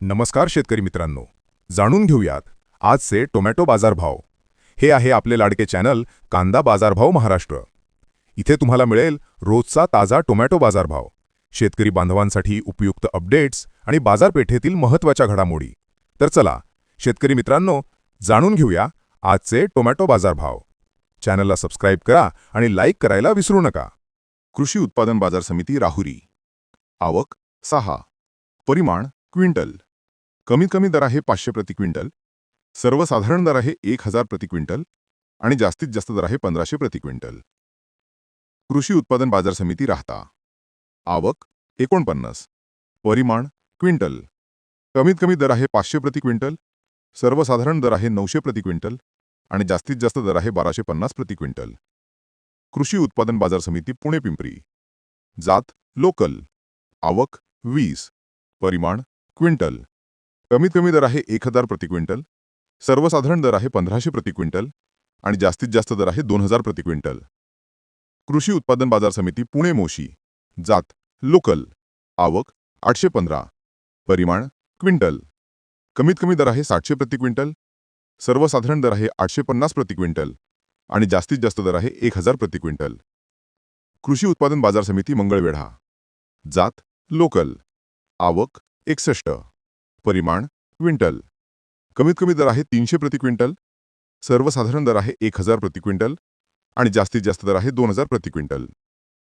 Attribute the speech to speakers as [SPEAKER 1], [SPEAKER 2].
[SPEAKER 1] नमस्कार शेतकरी मित्रांनो. जाणून घेऊयात आजचे टोमॅटो बाजारभाव. हे आहे आपले लाडके चॅनल कांदा बाजारभाव महाराष्ट्र. इथे तुम्हाला मिळेल रोजचा ताजा टोमॅटो बाजारभाव. शेतकरी बांधवांसाठी उपयुक्त अपडेट्स आणि बाजारपेठेतील महत्त्वाच्या घडामोडी. तर चला शेतकरी मित्रांनो जाणून घेऊया आजचे टोमॅटो बाजारभाव. चॅनलला सबस्क्राईब करा आणि लाईक करायला विसरू नका. कृषी उत्पादन बाजार समिती राहुरी. आवक सहा. परिमाण क्विंटल. कमीत कमी दर आहे पाचशे प्रति क्विंटल सर्वसाधारण दर आहे एक हजार प्रति क्विंटल आणि जास्तीत जास्त दर आहे पंधराशे प्रति क्विंटल. कृषी उत्पादन बाजार समिती राहता. आवक एकोणपन्नास. परिमाण क्विंटल. कमीत कमी दर आहे पाचशे प्रति क्विंटल सर्वसाधारण दर आहे नऊशे प्रति क्विंटल आणि जास्तीत जास्त दर आहे बाराशे पन्नास प्रति क्विंटल. कृषी उत्पादन बाजार समिती पुणे पिंपरी. जात लोकल. आवक वीस. परिमाण क्विंटल. कमीत कमी दर आहे एक हजार प्रति क्विंटल सर्वसाधारण दर आहे पंधराशे प्रति क्विंटल आणि जास्तीत जास्त दर आहे दोन हजार प्रति क्विंटल. कृषी उत्पादन बाजार समिती पुणे मोशी जात लोकल आवक आठशे पंधरा परिमाण क्विंटल. कमीत कमी दर आहे सातशे प्रति क्विंटल सर्वसाधारण दर आहे आठशे पन्नास प्रति क्विंटल आणि जास्तीत जास्त दर आहे एक हजार प्रति क्विंटल. कृषी उत्पादन बाजार समिती मंगळवेढा जात लोकल आवक एकसष्ट. परिमाण क्विंटल. कमीत कमी दर आहे तीनशे प्रति क्विंटल. सर्वसाधारण दर आहे एक हजार प्रति क्विंटल. आणि जास्तीत जास्त दर आहे दोन हजार प्रति क्विंटल.